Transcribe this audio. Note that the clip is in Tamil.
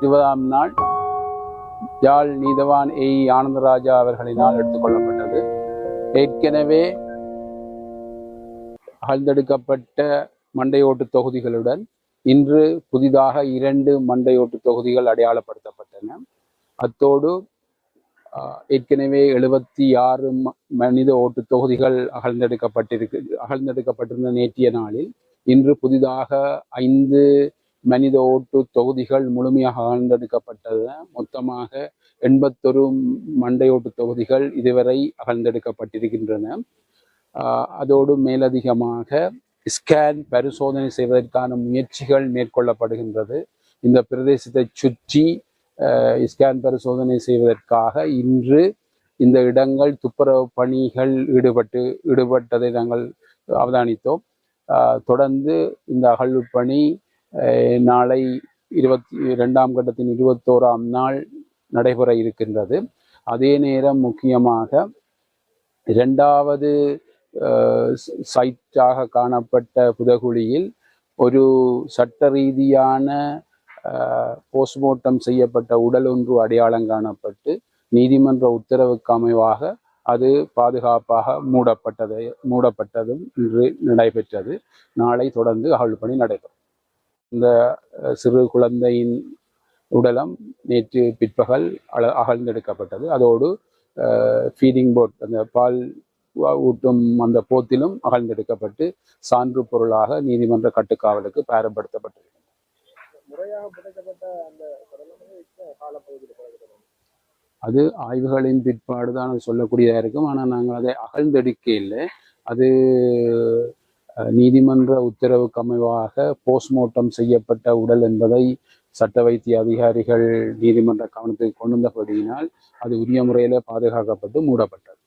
இருபதாம் நாள். யாழ் நீதவான் ஏ. ஆனந்தராஜா அவர்களினால் எடுத்துக்கொள்ளப்பட்டது ஏற்கனவே அகழ்ந்தெடுக்கப்பட்ட மண்டையோட்டு தொகுதிகளுடன் இன்று புதிதாக இரண்டு மண்டையோட்டு தொகுதிகள் அடையாளப்படுத்தப்பட்டன. அத்தோடு ஆஹ், ஏற்கனவே எழுபத்தி ஆறு ம- மனித ஓட்டு தொகுதிகள் அகழ்ந்தெடுக்கப்பட்டிருக்கு அகழ்ந்தெடுக்கப்பட்டிருந்த நேற்றைய நாளில் இன்று புதிதாக ஐந்து மனித ஓட்டு தொகுதிகள் முழுமையாக அகழ்ந்தெடுக்கப்பட்டது. மொத்தமாக எண்பத்தொரு மண்டையோட்டு தொகுதிகள் இதுவரை அகழ்ந்தெடுக்கப்பட்டிருக்கின்றன. அதோடு மேலதிகமாக ஸ்கேன் பரிசோதனை செய்வதற்கான முயற்சிகள் மேற்கொள்ளப்படுகின்றது. இந்த பிரதேசத்தை சுற்றி ஸ்கேன் பரிசோதனை செய்வதற்காக இன்று இந்த இடங்கள் துப்புரவு பணிகள் ஈடுபட்டு ஈடுபட்டதை நாங்கள் அவதானித்தோம். தொடர்ந்து இந்த அகழ்வு பணி நாளை இருபத்தி இரண்டாம் கட்டத்தின் இருபத்தோராம் நாள் நடைபெற இருக்கின்றது. அதே நேரம் முக்கியமாக இரண்டாவது சைட்டாக காணப்பட்ட புதகுழியில் ஒரு சட்ட ரீதியான போஸ்ட்மார்ட்டம் செய்யப்பட்ட உடல் ஒன்று அடையாளம் காணப்பட்டு நீதிமன்ற உத்தரவுக்கு அமைவாக அது பாதுகாப்பாக மூடப்பட்டது மூடப்பட்டதும் இன்று நடைபெற்றது. நாளை தொடர்ந்து அகழ்வு பணி நடைபெறும். இந்த சிறு குழந்தையின் உடலம் நேற்று பிற்பகல் அல- அகழ்ந்தெடுக்கப்பட்டது. அதோடு ஃபீடிங் போட் அந்த பால் ஊட்டும் அந்த போத்திலும் அகழ்ந்தெடுக்கப்பட்டு சான்று பொருளாக நீதிமன்ற கட்டுக்காவலுக்கு புதைக்கப்பட்டது. அது ஆய்வுகளின் பிற்பாடு தான் சொல்லக்கூடியதாக இருக்கும். ஆனால் நாங்கள் அதை அகழ்ந்தெடுக்க இல்லை. அது நீதிமன்ற உத்தரவுக்கு அமைவாக போஸ்ட்மார்ட்டம் செய்யப்பட்ட உடல் என்பதை சட்ட வைத்திய அதிகாரிகள் நீதிமன்ற கவனத்துக்கு கொண்டு வந்தபடியினால் அது உரிய முறையில் பாதுகாக்கப்பட்டு மூடப்பட்டது.